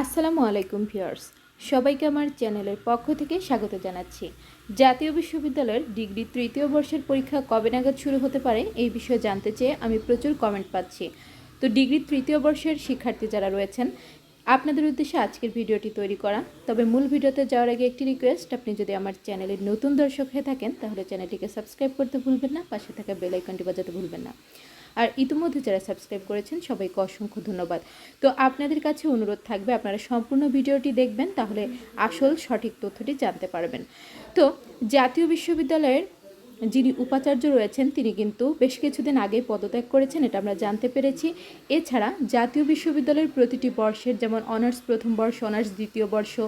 আসসালামু আলাইকুম ভিউয়ার্স, সবাইকে আমার চ্যানেলের পক্ষ থেকে স্বাগত জানাচ্ছি। জাতীয় বিশ্ববিদ্যালয়ের ডিগ্রি তৃতীয় বর্ষের পরীক্ষা কবে নাগাদ শুরু হতে পারে এই বিষয়ে জানতে চেয়ে আমি প্রচুর কমেন্ট পাচ্ছি। তো ডিগ্রি তৃতীয় বর্ষের শিক্ষার্থী যারা রয়েছেন, আপনাদের উদ্দেশ্যে আজকের ভিডিওটি তৈরি করা। তবে মূল ভিডিওতে যাওয়ার আগে একটি রিকোয়েস্ট আপনি যদি আমার চ্যানেলের নতুন দর্শক হয়ে থাকেন, তাহলে চ্যানেলটিকে সাবস্ক্রাইব করতে ভুলবেন না, পাশে থাকা বেল আইকনটি বাজাতে ভুলবেন না। আর ইতিমধ্যে যারা সাবস্ক্রাইব করেছেন, সবাইকে অসংখ্য ধন্যবাদ। তো আপনাদের কাছে অনুরোধ থাকবে, আপনারা সম্পূর্ণ ভিডিওটি দেখবেন, তাহলে আসল সঠিক তথ্যটি জানতে পারবেন। তো জাতীয় বিশ্ববিদ্যালয়ের যিনি উপাচার্য রয়েছেন, তিনি কিন্তু বেশ কিছুদিন আগেই পদত্যাগ করেছেন, এটা আমরা জানতে পেরেছি। এছাড়া জাতীয় বিশ্ববিদ্যালয়ের প্রতিটি বর্ষের যেমন অনার্স প্রথম বর্ষ, অনার্স দ্বিতীয় বর্ষ,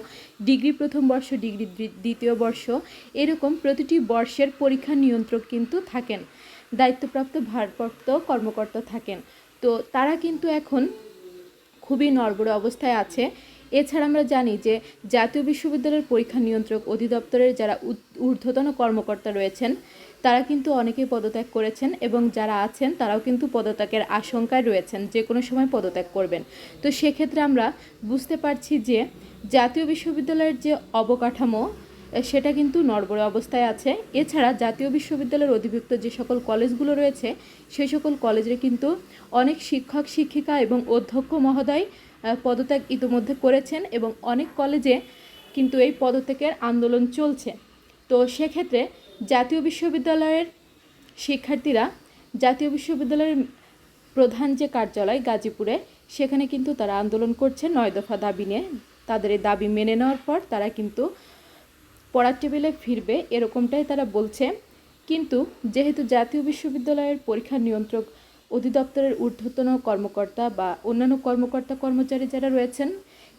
ডিগ্রি প্রথম বর্ষ, ডিগ্রি দ্বি- দ্বিতীয় বর্ষ, এরকম প্রতিটি বর্ষের পরীক্ষা নিয়ন্ত্রক কিন্তু থাকেন। দায়িত্বপ্রাপ্ত ভারপ্রাপ্ত কর্মকর্তা থাকেন। তো তারা কিন্তু এখন খুবই নড়বড়ে অবস্থায় আছে। এছাড়া আমরা জানি যে জাতীয় বিশ্ববিদ্যালয়ের পরীক্ষা নিয়ন্ত্রক অধিদপ্তরের যারা ঊর্ধ্বতন কর্মকর্তা রয়েছেন, তারা কিন্তু অনেকেই পদত্যাগ করেছেন এবং যারা আছেন তারাও কিন্তু পদত্যাগের আশঙ্কায় রয়েছেন, যে কোনো সময় পদত্যাগ করবেন। তো সেক্ষেত্রে আমরা বুঝতে পারছি যে জাতীয় বিশ্ববিদ্যালয়ের যে অবকাঠামো সেটা কিন্তু নড়বড়ে অবস্থায় আছে। এছাড়া জাতীয় বিশ্ববিদ্যালয়ের অধিভুক্ত যে সকল কলেজগুলো রয়েছে, সেই সকল কলেজে কিন্তু অনেক শিক্ষক, শিক্ষিকা এবং অধ্যক্ষ মহোদয় পদত্যাগ ইতিমধ্যে করেছেন এবং অনেক কলেজে কিন্তু এই পদত্যাগের আন্দোলন চলছে। তো সেক্ষেত্রে জাতীয় বিশ্ববিদ্যালয়ের শিক্ষার্থীরা, জাতীয় বিশ্ববিদ্যালয়ের প্রধান যে কার্যালয় গাজীপুরে, সেখানে কিন্তু তারা আন্দোলন করছে। নয় দফা দাবি নিয়ে তাদের এই দাবি মেনে নেওয়ার পর তারা কিন্তু পড়ার টেবিলে ফিরবে এরকমটাই তারা বলছে। কিন্তু যেহেতু জাতীয় বিশ্ববিদ্যালয়ের পরীক্ষা নিয়ন্ত্রক অধিদপ্তরের ঊর্ধ্বতন কর্মকর্তা বা অন্যান্য কর্মকর্তা কর্মচারী যারা রয়েছেন,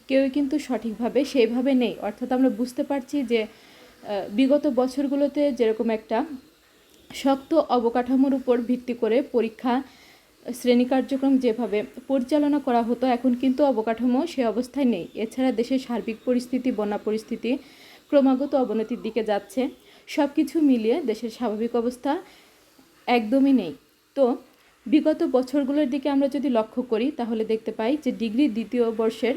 কেউই কিন্তু সঠিকভাবে সেইভাবে নেই। অর্থাৎ আমরা বুঝতে পারছি যে বিগত বছরগুলোতে যেরকম একটা শক্ত অবকাঠামোর উপর ভিত্তি করে পরীক্ষা, শ্রেণি কার্যক্রম যেভাবে পরিচালনা করা হতো, এখন কিন্তু অবকাঠামো সে অবস্থায় নেই। এছাড়া দেশের সার্বিক পরিস্থিতি, বন্যা পরিস্থিতি ক্রমাগত অবনতির দিকে যাচ্ছে। সব কিছু মিলিয়ে দেশের স্বাভাবিক অবস্থা একদমই নেই। তো বিগত বছরগুলোর দিকে আমরা যদি লক্ষ্য করি, তাহলে দেখতে পাই যে ডিগ্রি দ্বিতীয় বর্ষের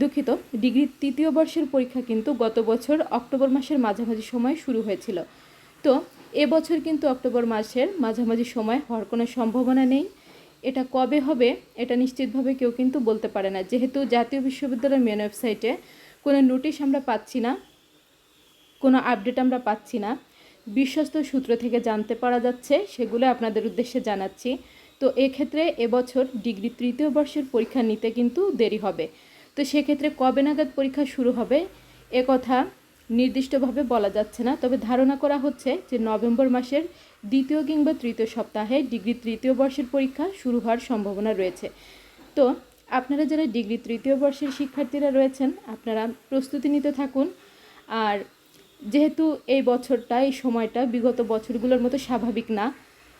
দুঃখিত, ডিগ্রি তৃতীয় বর্ষের পরীক্ষা কিন্তু গত বছর অক্টোবর মাসের মাঝামাঝি সময় শুরু হয়েছিল। তো এবছর কিন্তু অক্টোবর মাসের মাঝামাঝি সময় হওয়ার কোনো সম্ভাবনা নেই। এটা কবে হবে, এটা নিশ্চিতভাবে কেউ কিন্তু বলতে পারে না। যেহেতু জাতীয় বিশ্ববিদ্যালয়ের মেন ওয়েবসাইটে কোনো নোটিশ আমরা পাচ্ছি না কোনো আপডেট আমরা পাচ্ছি না। বিশ্বস্ত সূত্র থেকে জানতে পারা যাচ্ছে, সেগুলো আপনাদের উদ্দেশ্যে জানাচ্ছি। তো এক্ষেত্রে এবছর ডিগ্রি তৃতীয় বর্ষের পরীক্ষা নিতে কিন্তু দেরি হবে। তো সেক্ষেত্রে কবে নাগাদ পরীক্ষা শুরু হবে, এ কথা নির্দিষ্টভাবে বলা যাচ্ছে না। তবে ধারণা করা হচ্ছে যে নভেম্বর মাসের দ্বিতীয় কিংবা তৃতীয় সপ্তাহে ডিগ্রি তৃতীয় বর্ষের পরীক্ষা শুরু হওয়ার সম্ভাবনা রয়েছে। তো আপনারা যারা ডিগ্রি তৃতীয় বর্ষের শিক্ষার্থীরা রয়েছেন, আপনারা প্রস্তুতি নিতে থাকুন। আর যেহেতু এই বছরটা, এই সময়টা, বিগত বছরগুলোর মতো স্বাভাবিক না,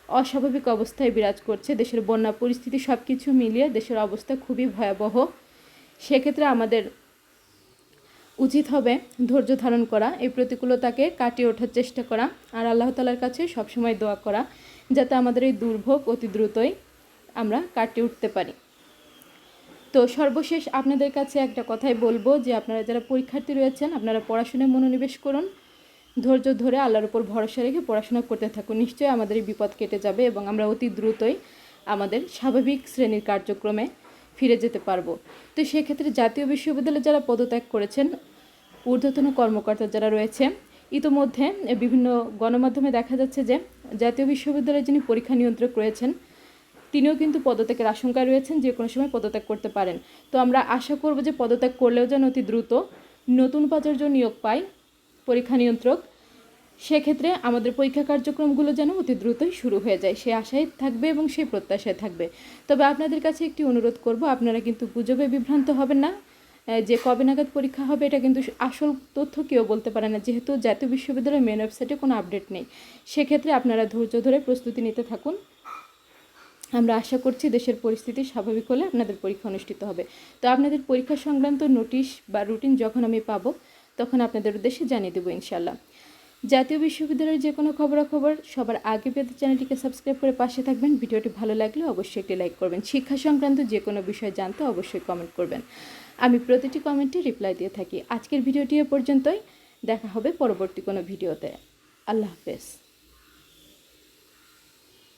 অস্বাভাবিক অবস্থায় বিরাজ করছে দেশের বন্যা পরিস্থিতি সব কিছু মিলিয়ে দেশের অবস্থা খুবই ভয়াবহ। সেক্ষেত্রে আমাদের উচিত হবে ধৈর্য ধারণ করা, এই প্রতিকূলতাকে কাটিয়ে ওঠার চেষ্টা করা, আর আল্লাহ তালার কাছে সবসময় দোয়া করা, যাতে আমাদের এই দুর্ভোগ অতি দ্রুতই আমরা কাটিয়ে উঠতে পারি। তো সর্বশেষ আপনাদের কাছে একটা কথাই বলব যে আপনারা যারা পরীক্ষার্থী রয়েছেন, আপনারা পড়াশোনায় মনোনিবেশ করুন। ধৈর্য ধরে আল্লাহর উপর ভরসা রেখে পড়াশোনা করতে থাকুন। নিশ্চয়ই আমাদের এই বিপদ কেটে যাবে এবং আমরা অতি দ্রুতই আমাদের স্বাভাবিক শ্রেণির কার্যক্রমে ফিরে যেতে পারব। তো সেক্ষেত্রে জাতীয় বিশ্ববিদ্যালয়ে যারা পদত্যাগ করেছেন, ঊর্ধ্বতন কর্মকর্তা যারা রয়েছে, ইতোমধ্যে বিভিন্ন গণমাধ্যমে দেখা যাচ্ছে যে জাতীয় বিশ্ববিদ্যালয়ে যিনি পরীক্ষা নিয়ন্ত্রক রয়েছেন তিনিও কিন্তু পদত্যাগের আশঙ্কায় রয়েছেন, যে কোনো সময় পদত্যাগ করতে পারেন। তো আমরা আশা করব যে পদত্যাগ করলেও যেন অতি দ্রুত নতুন উপাচার্য নিয়োগ পায় পরীক্ষা নিয়ন্ত্রক। সেক্ষেত্রে আমাদের পরীক্ষা কার্যক্রমগুলো যেন অতি দ্রুতই শুরু হয়ে যায়, সে আশায় থাকবে এবং সেই প্রত্যাশায় থাকবে। তবে আপনাদের কাছে একটি অনুরোধ করব, আপনারা কিন্তু গুজবে বিভ্রান্ত হবেন না। যে কবে নাগাদ পরীক্ষা হবে এটা কিন্তু আসল তথ্য কেউ বলতে পারে না, যেহেতু জাতীয় বিশ্ববিদ্যালয়ের মেন ওয়েবসাইটে কোনো আপডেট নেই। সেক্ষেত্রে আপনারা ধৈর্য ধরে প্রস্তুতি নিতে থাকুন। আমরা আশা করছি দেশের পরিস্থিতি স্বাভাবিক হলে আপনাদের পরীক্ষা অনুষ্ঠিত হবে। তো আপনাদের পরীক্ষা সংক্রান্ত নোটিশ বা রুটিন যখন আমি পাব, তখন আপনাদের উদ্দেশ্যে জানিয়ে দেবো ইনশাল্লাহ জাতীয় বিশ্ববিদ্যালয়ের যে কোনো খবরাখবর সবার আগে পেতে চ্যানেলটিকে সাবস্ক্রাইব করে পাশে থাকবেন। ভিডিওটি ভালো লাগলে অবশ্যই একটি লাইক করবেন। শিক্ষা সংক্রান্ত যে কোনো বিষয় জানতে অবশ্যই কমেন্ট করবেন। আমি প্রতিটি কমেন্টে রিপ্লাই দিয়ে থাকি। আজকের ভিডিওটি এ পর্যন্তই। দেখা হবে পরবর্তী কোনো ভিডিওতে। আল্লাহ হাফেজ।